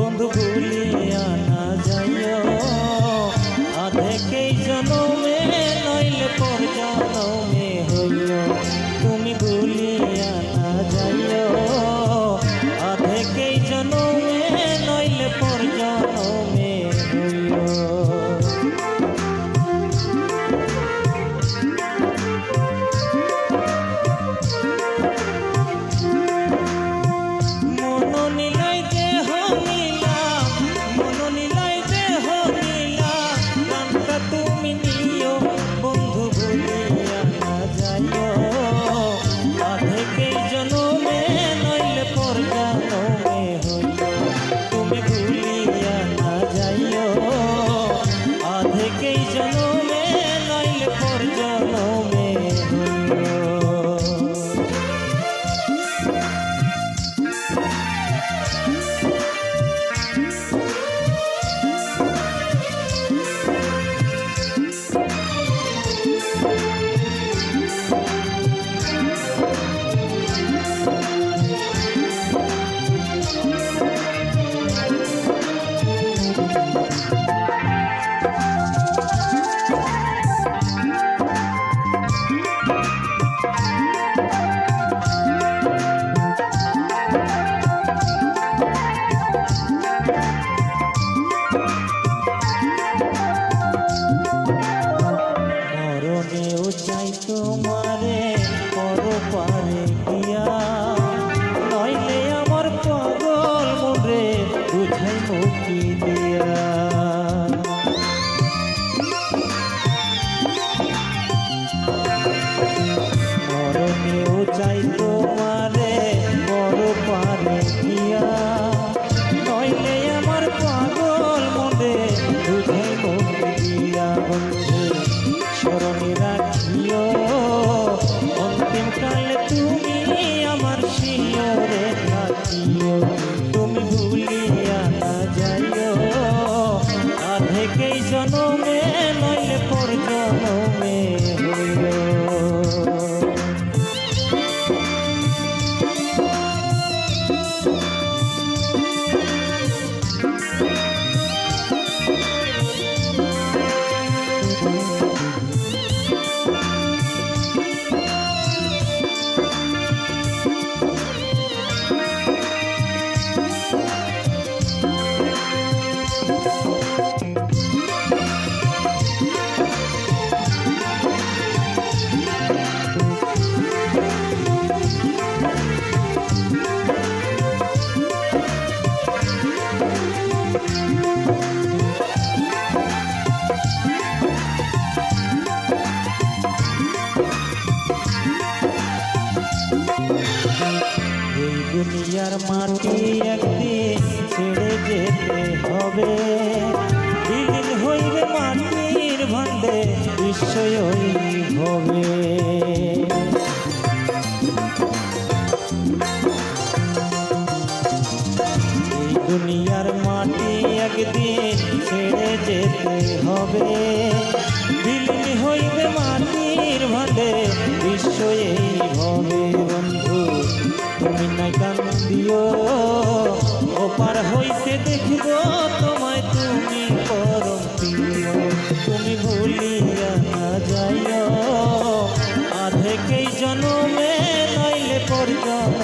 বন্ধু ভুলিয়া না যাইও। আধেকেই জনমে নইলে পর জনমে চাই পর নইলে আমার পাগল মরে বুঝাই মুখি দিয়া। দুনিয়ার মাটি একদিন ছেড়ে যেতে হবে। দিন হইবে মাটির ভান্ডে নিশ্চয়ই হবে। আর মাটি একদিন ছেড়ে যেতে হবে। দিল্লি হইবে মাটির ভাঁড়ে বিশ্ব এই হবে বন্ধু। তুমি নাই কান্দিও, ওপার হইতে দেখব তোমায় তুমি করম তুমি ভুলিয়া না যাইও, আধেকেই জন্মে নাইলে পর জন্ম